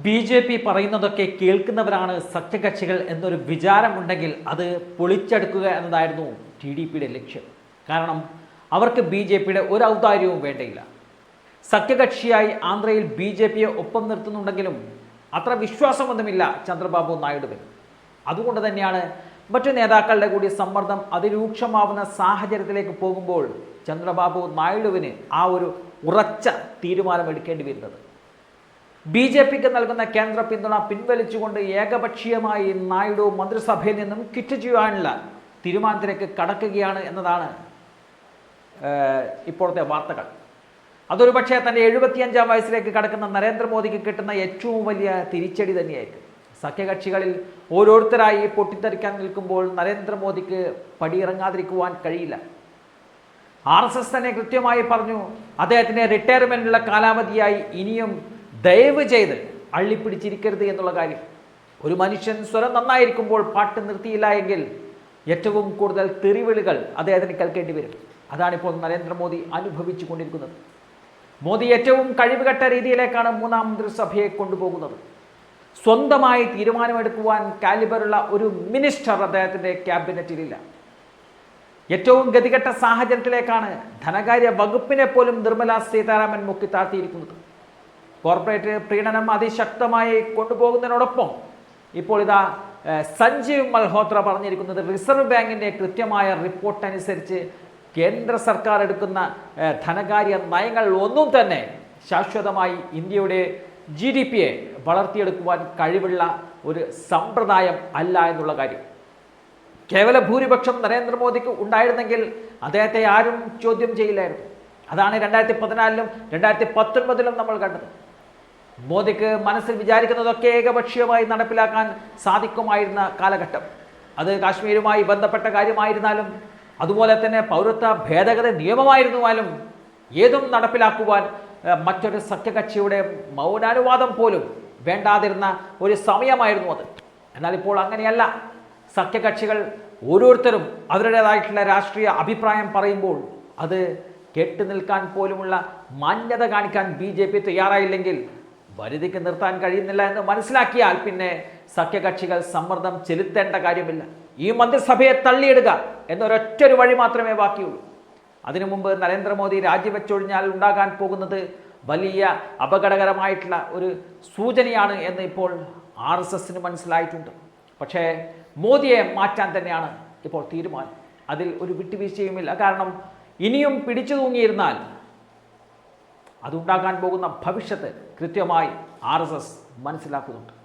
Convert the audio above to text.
B J P പറയുന്നതൊക്കെ കേൾക്കുന്നവരാണ് സഖ്യകക്ഷികൾ എന്നൊരു വിചാരമുണ്ടെങ്കിൽ അത് പൊളിച്ചെടുക്കുക എന്നതായിരുന്നു ടി ഡി പിയുടെ ലക്ഷ്യം. കാരണം അവർക്ക് ബി ജെ പിയുടെ ഒരു ഔദാര്യവും വേണ്ടയില്ല. സഖ്യകക്ഷിയായി ആന്ധ്രയിൽ ബി ജെ പിയെ ഒപ്പം നിർത്തുന്നുണ്ടെങ്കിലും അത്ര വിശ്വാസമൊന്നുമില്ല ചന്ദ്രബാബു നായിഡുവിൽ അതുകൊണ്ട് തന്നെയാണ് മറ്റു നേതാക്കളുടെ കൂടി സമ്മർദ്ദം അതിരൂക്ഷമാവുന്ന സാഹചര്യത്തിലേക്ക് പോകുമ്പോൾ ചന്ദ്രബാബു നായിഡുവിന് ആ ഒരു ഉറച്ച തീരുമാനം എടുക്കേണ്ടി വരുന്നത്. ബി ജെ പിക്ക് നൽകുന്ന കേന്ദ്ര പിന്തുണ പിൻവലിച്ചുകൊണ്ട് ഏകപക്ഷീയമായി നായിഡു മന്ത്രിസഭയിൽ നിന്നും കിറ്റ് ചെയ്യാനുള്ള തീരുമാനത്തിലേക്ക് കടക്കുകയാണ് എന്നതാണ് ഇപ്പോഴത്തെ വാർത്തകൾ. അതൊരു പക്ഷേ തന്റെ എഴുപത്തിയഞ്ചാം വയസ്സിലേക്ക് കടക്കുന്ന നരേന്ദ്രമോദിക്ക് കിട്ടുന്ന ഏറ്റവും വലിയ തിരിച്ചടി തന്നെയായിരിക്കും. സഖ്യകക്ഷികളിൽ ഓരോരുത്തരായി പൊട്ടിത്തെറിക്കാൻ നിൽക്കുമ്പോൾ നരേന്ദ്രമോദിക്ക് പടിയിറങ്ങാതിരിക്കുവാൻ കഴിയില്ല. ആർ എസ് എസ് തന്നെ കൃത്യമായി പറഞ്ഞു അദ്ദേഹത്തിന്റെ റിട്ടയർമെന്റിനുള്ള കാലാവധിയായി ഇനിയും ദയവ് ചെയ്ത് അള്ളിപ്പിടിച്ചിരിക്കരുത് എന്നുള്ള കാര്യം. ഒരു മനുഷ്യൻ സ്വരം നന്നായിരിക്കുമ്പോൾ പാട്ട് നിർത്തിയില്ല എങ്കിൽ ഏറ്റവും കൂടുതൽ തെറിവിളികൾ അദ്ദേഹത്തിന് കേൾക്കേണ്ടി വരും. അതാണിപ്പോൾ നരേന്ദ്രമോദി അനുഭവിച്ചു കൊണ്ടിരിക്കുന്നത്. മോദി ഏറ്റവും കഴിവുകെട്ട രീതിയിലേക്കാണ് മൂന്നാം മന്ത്രിസഭയെ കൊണ്ടുപോകുന്നത്. സ്വന്തമായി തീരുമാനമെടുക്കുവാൻ കാലിബറുള്ള ഒരു മിനിസ്റ്റർ അദ്ദേഹത്തിന്റെ ക്യാബിനറ്റിലില്ല. ഏറ്റവും ഗതികെട്ട സാഹചര്യത്തിലേക്കാണ് ധനകാര്യ വകുപ്പിനെ പോലും നിർമ്മല സീതാരാമൻ മുക്കി താഴ്ത്തിയിരിക്കുന്നത്. കോർപ്പറേറ്റ് പ്രീണനം അതിശക്തമായി കൊണ്ടുപോകുന്നതിനോടൊപ്പം ഇപ്പോൾ ഇതാ സഞ്ജീവ് മൽഹോത്ര പറഞ്ഞിരിക്കുന്നത് റിസർവ് ബാങ്കിന്റെ കൃത്യമായ റിപ്പോർട്ട് അനുസരിച്ച് കേന്ദ്ര സർക്കാർ എടുക്കുന്ന ധനകാര്യ നയങ്ങൾ ഒന്നും തന്നെ ശാശ്വതമായി ഇന്ത്യയുടെ ജി ഡി പിയെ വളർത്തിയെടുക്കുവാൻ കഴിവുള്ള ഒരു സമ്പ്രദായം അല്ല എന്നുള്ള കാര്യം. കേവല ഭൂരിപക്ഷം നരേന്ദ്രമോദിക്ക് ഉണ്ടായിരുന്നെങ്കിൽ അദ്ദേഹത്തെ ആരും ചോദ്യം ചെയ്യില്ലായിരുന്നു. അതാണ് രണ്ടായിരത്തി പതിനാലിലും രണ്ടായിരത്തി പത്തൊൻപതിലും നമ്മൾ കണ്ടത്. മോദിക്ക് മനസ്സിൽ വിചാരിക്കുന്നതൊക്കെ ഏകപക്ഷീയമായി നടപ്പിലാക്കാൻ സാധിക്കുമായിരുന്ന കാലഘട്ടം. അത് കാശ്മീരുമായി ബന്ധപ്പെട്ട കാര്യമായിരുന്നാലും അതുപോലെ തന്നെ പൗരത്വ ഭേദഗതി നിയമമായിരുന്നാലും ഏതും നടപ്പിലാക്കുവാൻ മറ്റൊരു സഖ്യകക്ഷിയുടെ മൗനാനുവാദം പോലും വേണ്ടാതിരുന്ന ഒരു സമയമായിരുന്നു അത്. എന്നാൽ ഇപ്പോൾ അങ്ങനെയല്ല. സഖ്യകക്ഷികൾ ഓരോരുത്തരും അവരുടേതായിട്ടുള്ള രാഷ്ട്രീയ അഭിപ്രായം പറയുമ്പോൾ അത് കേട്ടു നിൽക്കാൻ പോലുമുള്ള മാന്യത കാണിക്കാൻ ബി ജെ പി തയ്യാറായില്ലെങ്കിൽ വരുതിക്ക് നിർത്താൻ കഴിയുന്നില്ല എന്ന് മനസ്സിലാക്കിയാൽ പിന്നെ സഖ്യകക്ഷികൾ സമ്മർദ്ദം ചെലുത്തേണ്ട കാര്യമില്ല. ഈ മന്ത്രിസഭയെ തള്ളിയിടുക എന്നൊരൊറ്റൊരു വഴി മാത്രമേ ബാക്കിയുള്ളൂ. അതിനു മുമ്പ് നരേന്ദ്രമോദി രാജിവെച്ചൊഴിഞ്ഞാൽ ഉണ്ടാകാൻ പോകുന്നത് വലിയ അപകടകരമായിട്ടുള്ള ഒരു സൂചനയാണ് എന്ന് ഇപ്പോൾ ആർ എസ് എസിന് മനസ്സിലായിട്ടുണ്ട്. പക്ഷേ മോദിയെ മാറ്റാൻ തന്നെയാണ് ഇപ്പോൾ തീരുമാനം. അതിൽ ഒരു വിട്ടുവീഴ്ചയുമില്ല. കാരണം ഇനിയും പിടിച്ചു തൂങ്ങിയിരുന്നാൽ അതുണ്ടാകാൻ പോകുന്ന ഭവിഷ്യത്ത് കൃത്യമായി ആർ മനസ്സിലാക്കുന്നുണ്ട്.